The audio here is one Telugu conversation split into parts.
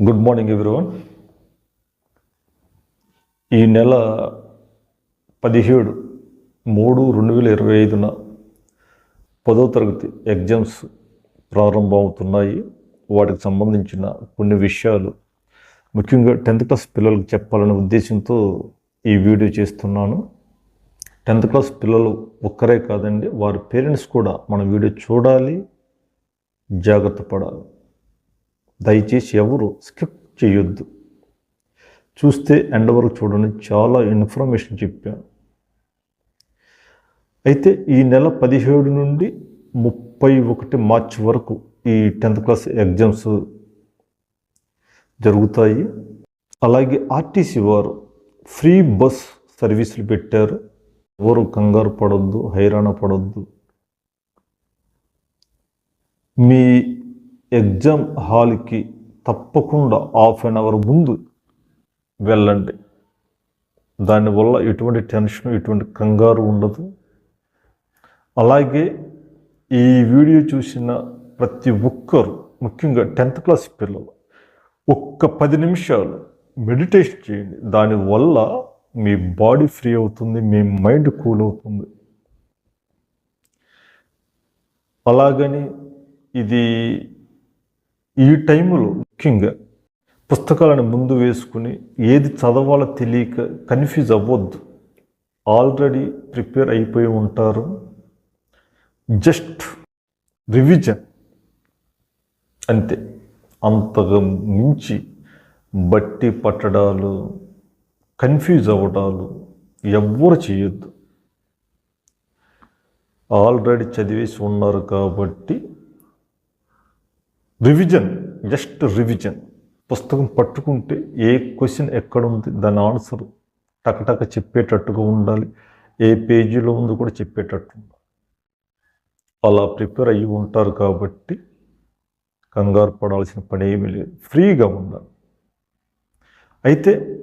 గుడ్ మార్నింగ్ ఎవ్రీవన్ ఈ నెల పదిహేడు మూడు రెండు వేల ఇరవై ఐదున పదో తరగతి ఎగ్జామ్స్ ప్రారంభమవుతున్నాయి. వాటికి సంబంధించిన కొన్ని విషయాలు ముఖ్యంగా టెన్త్ క్లాస్ పిల్లలకు చెప్పాలనే ఉద్దేశంతో ఈ వీడియో చేస్తున్నాను. టెన్త్ క్లాస్ పిల్లలు ఒక్కరే కాదండి వారి పేరెంట్స్ కూడా మన వీడియో చూడాలి జాగ్రత్త పడాలి. దయచేసి ఎవరు స్కిప్ చేయొద్దు. చూస్తే ఎండ్ వరకు చూడండి చాలా ఇన్ఫర్మేషన్ చెప్పాను. అయితే ఈ నెల పదిహేడు నుండి ముప్పై ఒకటి మార్చ్ వరకు ఈ టెన్త్ క్లాస్ ఎగ్జామ్స్ జరుగుతాయి. అలాగే ఆర్టీసీ వారు ఫ్రీ బస్ సర్వీసులు పెట్టారు. ఎవరు కంగారు పడొద్దు హైరాణ పడొద్దు. మీ ఎగ్జామ్ హాల్కి తప్పకుండా హాఫ్ అన్ అవర్ ముందు వెళ్ళండి. దానివల్ల ఎటువంటి టెన్షన్ ఎటువంటి కంగారు ఉండదు. అలాగే ఈ వీడియో చూసిన ప్రతి ఒక్కరు ముఖ్యంగా టెన్త్ క్లాస్ పిల్లలు ఒక్క పది నిమిషాలు మెడిటేషన్ చేయండి. దానివల్ల మీ బాడీ ఫ్రీ అవుతుంది మీ మైండ్ కూల్ అవుతుంది. అలాగని ఇది ఈ టైంలో ముఖ్యంగా పుస్తకాలను ముందు వేసుకుని ఏది చదవాలో తెలియక కన్ఫ్యూజ్ అవ్వద్దు. ఆల్రెడీ ప్రిపేర్ అయిపోయి ఉంటారు. Just revision. అంతే. అంతగా మించి బట్టి పట్టడాలు కన్ఫ్యూజ్ అవ్వడాలు ఎవ్వరు చేయొద్దు. ఆల్రెడీ చదివేసి ఉన్నారు కాబట్టి రివిజన్ జస్ట్ రివిజన్ పుస్తకం పట్టుకుంటే ఏ క్వశ్చన్ ఎక్కడ ఉంది దాని ఆన్సర్ టకటక చెప్పేటట్టుగా ఉండాలి. ఏ పేజీలో ఉందో కూడా చెప్పేటట్టు ఉండాలి. అలా ప్రిపేర్ అయ్యి ఉంటారు కాబట్టి కంగారు పడాల్సిన పని ఏమీ లేదు. ఫ్రీగా ఉండాలి. అయితే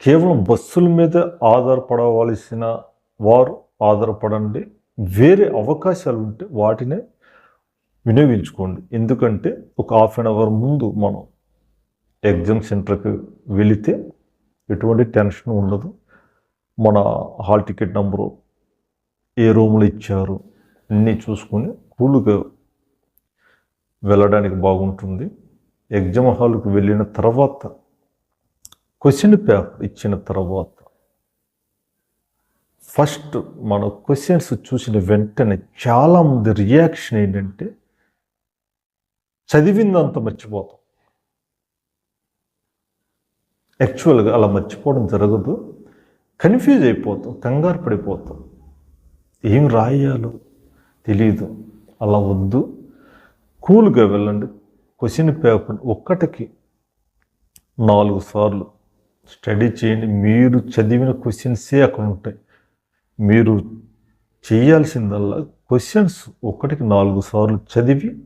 కేవలం బస్సుల మీద ఆధారపడవలసిన వారు ఆధారపడండి. వేరే అవకాశాలు ఉంటే వాటినే వినియోగించుకోండి. ఎందుకంటే ఒక హాఫ్ అన్ అవర్ ముందు మనం ఎగ్జామ్ సెంటర్కి వెళితే ఎటువంటి టెన్షన్ ఉండదు. మన హాల్ టికెట్ నెంబరు ఏ రూమ్లో ఇచ్చారు అన్నీ చూసుకొని కూలుగా వెళ్ళడానికి బాగుంటుంది. ఎగ్జామ్ హాల్కి వెళ్ళిన తర్వాత క్వశ్చన్ పేపర్ ఇచ్చిన తర్వాత ఫస్ట్ మన క్వశ్చన్స్ చూసిన వెంటనే చాలామంది రియాక్షన్ ఏంటంటే చదివిందంత మర్చిపోతాం. యాక్చువల్గా అలా మర్చిపోవడం జరగదు. కన్ఫ్యూజ్ అయిపోతాం కంగారు పడిపోతాం. ఏం రాయాలో తెలియదు అలా వద్దు. కూల్గా వెళ్ళండి. క్వశ్చన్ పేపర్ ఒక్కటికి నాలుగు సార్లు స్టడీ చేయండి. మీరు చదివిన క్వశ్చన్సే అక్కడ ఉంటాయి. మీరు చేయాల్సిందల్లా క్వశ్చన్స్ ఒకటికి నాలుగు సార్లు చదివి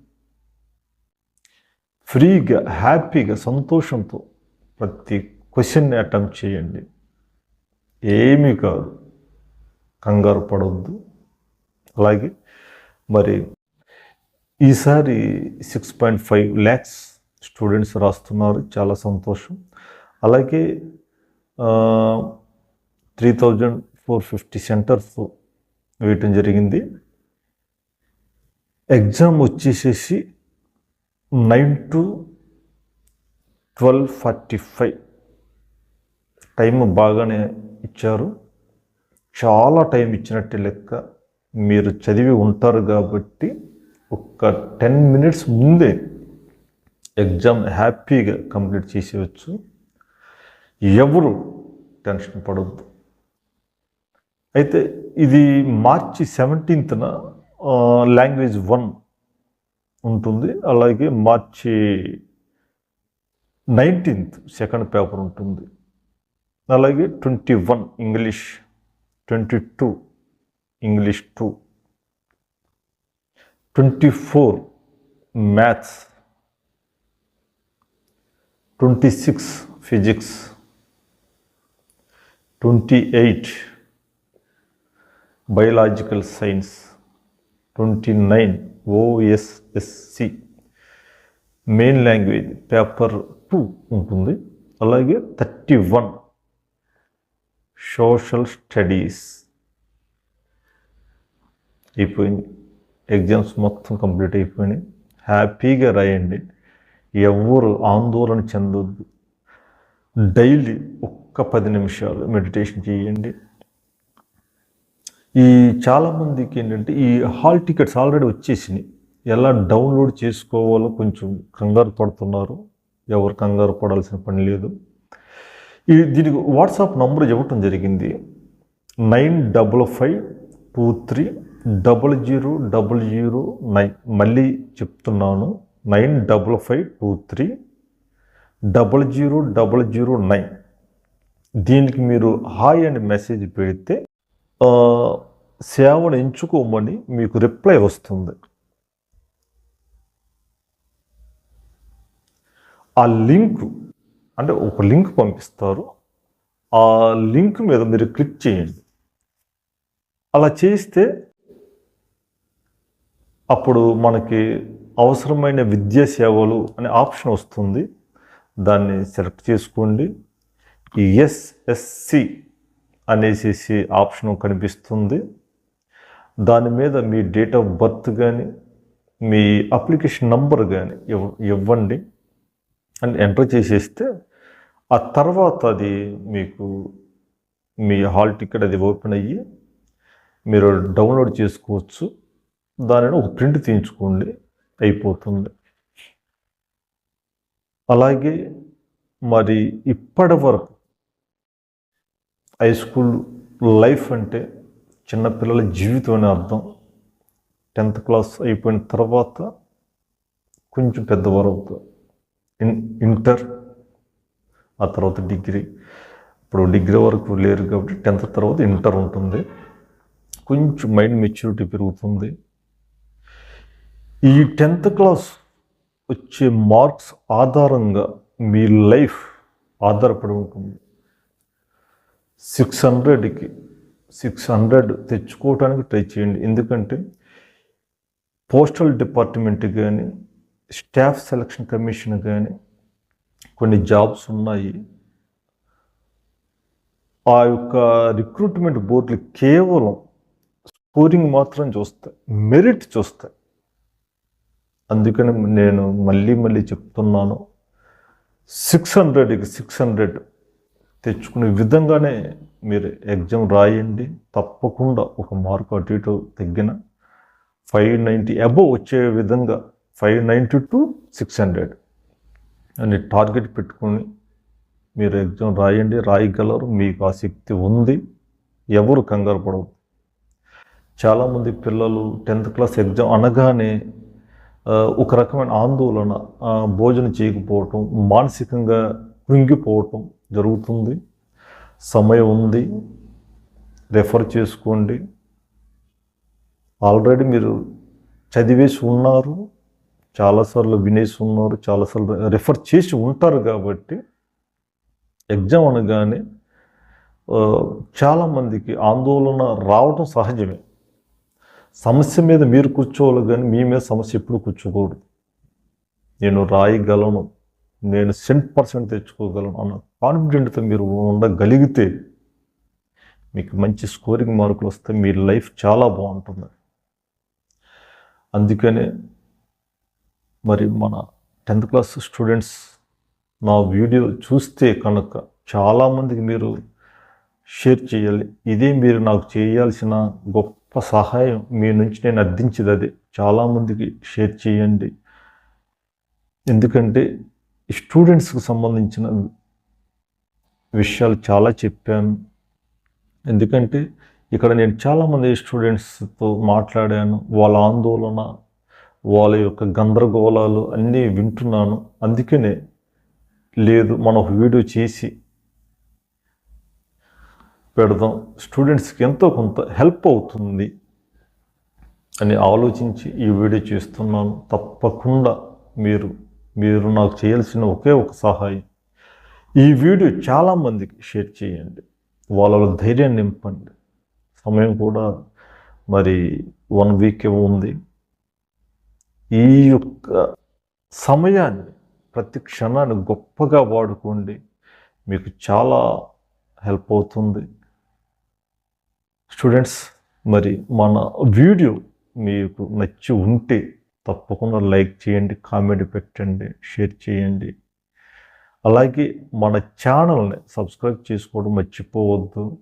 ఫ్రీగా హ్యాపీగా సంతోషంతో ప్రతి క్వశ్చన్ని అటెంప్ట్ చేయండి. ఏమీ కాదు. కంగారు పడవద్దు అలాగే మరి ఈసారి six point five lakhs students రాస్తున్నారు. చాలా సంతోషం. అలాగే three thousand four fifty centres వేయటం జరిగింది. ఎగ్జామ్ వచ్చేసేసి nine to twelve forty five. Time బాగానే ఇచ్చారు. చాలా టైం ఇచ్చినట్టు లెక్క మీరు చదివి ఉంటారు కాబట్టి ఒక టెన్ మినిట్స్ ముందే ఎగ్జామ్ హ్యాపీగా కంప్లీట్ చేసేయచ్చు. ఎవరు టెన్షన్ పడవద్దు అయితే ఇది మార్చి సెవెంటీన్త్న లాంగ్వేజ్ వన్ ఉంటుంది. అలాగే మార్చి నైన్టీన్త్ సెకండ్ పేపర్ ఉంటుంది. అలాగే twenty one English twenty two English two twenty four maths twenty six physics twenty eight biological science twenty nine OSSC main language paper two ఉంటుంది. అలాగే థర్టీ వన్ సోషల్ స్టడీస్ అయిపోయింది. ఎగ్జామ్స్ మొత్తం కంప్లీట్ అయిపోయినాయి. హ్యాపీగా రాయండి. ఎవరు ఆందోళన చెందొద్దు. డైలీ ఒక్క పది నిమిషాలు మెడిటేషన్ చేయండి. ఈ చాలామందికి ఏంటంటే ఈ హాల్ టికెట్స్ ఆల్రెడీ వచ్చేసినాయి. ఎలా డౌన్లోడ్ చేసుకోవాలో కొంచెం కంగారు పడుతున్నారు. ఎవరు కంగారు పడాల్సిన పని లేదు. ఈ దీనికి వాట్సాప్ నంబర్ ఇవ్వటం జరిగింది. Nine double five two three double zero double zero nine. మళ్ళీ చెప్తున్నాను. Nine double five two three double zero double zero nine. దీనికి మీరు హాయ్ అని మెసేజ్ పెడితే సేవను ఎంచుకోమని మీకు రిప్లై వస్తుంది. ఆ లింక్ అంటే ఒక లింక్ పంపిస్తారు. ఆ లింక్ మీద మీరు క్లిక్ చేయండి. అలా చేస్తే అప్పుడు మనకి అవసరమైన విద్యా సేవలు అనే ఆప్షన్ వస్తుంది. దాన్ని సెలెక్ట్ చేసుకోండి. ఈ ఎస్ఎస్సి అనేసి ఆప్షన్ కనిపిస్తుంది. దాని మీద మీ డేట్ ఆఫ్ బర్త్ కానీ మీ అప్లికేషన్ నంబర్ కానీ ఇవ్- ఇవ్వండి. అని ఎంటర్ చేసేస్తే ఆ తర్వాత అది మీకు మీ హాల్ టికెట్ అది ఓపెన్ అయ్యి మీరు డౌన్లోడ్ చేసుకోవచ్చు. దానిని ఒక ప్రింట్ తీయించుకోండి. అయిపోతుంది. అలాగే మరి ఇప్పటి వరకు హై స్కూల్ లైఫ్ అంటే చిన్నపిల్లల జీవితం అనే అర్థం. టెన్త్ క్లాస్ అయిపోయిన తర్వాత కొంచెం పెద్దవారు అవుతారు ఇన్ ఇంటర్ ఆ తర్వాత డిగ్రీ. ఇప్పుడు డిగ్రీ వరకు లేరు కాబట్టి టెన్త్ తర్వాత ఇంటర్ ఉంటుంది. కొంచెం మైండ్ మెచ్యూరిటీ పెరుగుతుంది. ఈ టెన్త్ క్లాస్ వచ్చే మార్క్స్ ఆధారంగా మీ లైఫ్ ఆధారపడి ఉంటుంది. సిక్స్ హండ్రెడ్కి సిక్స్ హండ్రెడ్ తెచ్చుకోవడానికి ట్రై చేయండి. ఎందుకంటే పోస్టల్ డిపార్ట్మెంట్ కానీ స్టాఫ్ సెలక్షన్ కమిషన్ కానీ కొన్ని జాబ్స్ ఉన్నాయి. ఆ యొక్క రిక్రూట్మెంట్ బోర్డులు కేవలం స్కోరింగ్ మాత్రం చూస్తాయి మెరిట్ చూస్తాయి. అందుకని నేను మళ్ళీ మళ్ళీ చెప్తున్నాను సిక్స్ హండ్రెడ్కి సిక్స్ హండ్రెడ్ తెచ్చుకునే విధంగానే మీరు ఎగ్జామ్ రాయండి. తప్పకుండా ఒక మార్కు అటు ఇటు తగ్గిన ఫైవ్ నైంటీ అబవ్ వచ్చే విధంగా five ninety to six hundred అని టార్గెట్ పెట్టుకొని మీరు ఎగ్జామ్ రాయండి. రాయగలరు. మీకు ఆసక్తి ఉంది. ఎవరు కంగారు పడవద్దు. చాలామంది పిల్లలు టెన్త్ క్లాస్ ఎగ్జామ్ అనగానే ఒక రకమైన ఆందోళన భోజనం చేయకపోవటం మానసికంగా కృంగిపోవటం జరుగుతుంది. సమయం ఉంది. రెఫర్ చేసుకోండి. ఆల్రెడీ మీరు చదివేసి ఉన్నారు. చాలాసార్లు వినేసి ఉన్నారు. చాలాసార్లు రెఫర్ చేసి ఉంటారు కాబట్టి ఎగ్జామ్ అనగానే చాలామందికి ఆందోళన రావటం సహజమే. సమస్య మీద మీరు కూర్చోవాలి కానీ మీ మీద సమస్య ఎప్పుడు కూర్చోకూడదు. నేను రాయగలను. నేను సెంట్ పర్సెంట్ తెచ్చుకోగలను అన్న కాన్ఫిడెంట్తో మీరు ఉండగలిగితే మీకు మంచి స్కోరింగ్ మార్కులు వస్తే మీ లైఫ్ చాలా బాగుంటుంది. అందుకనే మరి మన టెన్త్ క్లాస్ స్టూడెంట్స్ నా వీడియో చూస్తే కనుక చాలామందికి మీరు షేర్ చేయాలి. ఇదే మీరు నాకు చేయాల్సిన గొప్ప సహాయం మీ నుంచి నేను అర్థించేది అదే. చాలామందికి షేర్ చేయండి. ఎందుకంటే స్టూడెంట్స్కి సంబంధించిన విషయాలు చాలా చెప్పాను ఎందుకంటే ఇక్కడ నేను చాలామంది స్టూడెంట్స్తో మాట్లాడాను. వాళ్ళ ఆందోళన వాళ్ళ యొక్క గందరగోళాలు అన్నీ వింటున్నాను. అందుకనే లేదు మనం ఒక వీడియో చేసి పెడదాం. స్టూడెంట్స్కి ఎంతో కొంత హెల్ప్ అవుతుంది అని ఆలోచించి ఈ వీడియో చేస్తున్నాను. తప్పకుండా మీరు మీరు నాకు చేయాల్సిన ఒకే ఒక సహాయం. ఈ వీడియో చాలామందికి షేర్ చేయండి. వాళ్ళలో ధైర్యాన్ని నింపండి. సమయం కూడా మరి వన్ వీక్ ఉంది. ఈ యొక్క సమయాన్ని ప్రతి క్షణాన్ని గొప్పగా వాడుకోండి. మీకు చాలా హెల్ప్ అవుతుంది. స్టూడెంట్స్ మరి మన వీడియో మీకు నచ్చి ఉంటే తప్పకుండా లైక్ చేయండి కామెంట్ పెట్టండి షేర్ చేయండి. అలాగే మన ఛానల్ని సబ్స్క్రైబ్ చేసుకోవడం మర్చిపోవద్దు.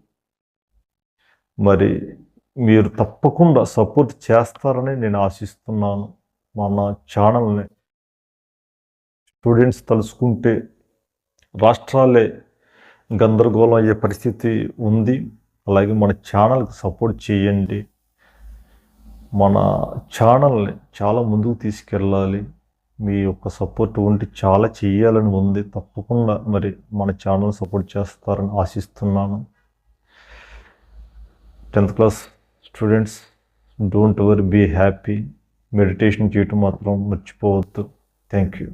మరి మీరు తప్పకుండా సపోర్ట్ చేస్తారని నేను ఆశిస్తున్నాను. మన ఛానల్ని స్టూడెంట్స్ తలుసుకుంటే రాష్ట్రాలే గందరగోళం అయ్యే పరిస్థితి ఉంది. అలాగే మన ఛానల్కి సపోర్ట్ చేయండి. మన ఛానల్ని చాలా ముందుకు తీసుకెళ్ళాలి. మీ యొక్క సపోర్ట్ ఉంటే చాలా చేయాలని ఉంది. తప్పకుండా మరి మన ఛానల్ సపోర్ట్ చేస్తారని ఆశిస్తున్నాను. Tenth class students don't worry be happy meditation చేయటం మాత్రం మర్చిపోవద్దు. Thank you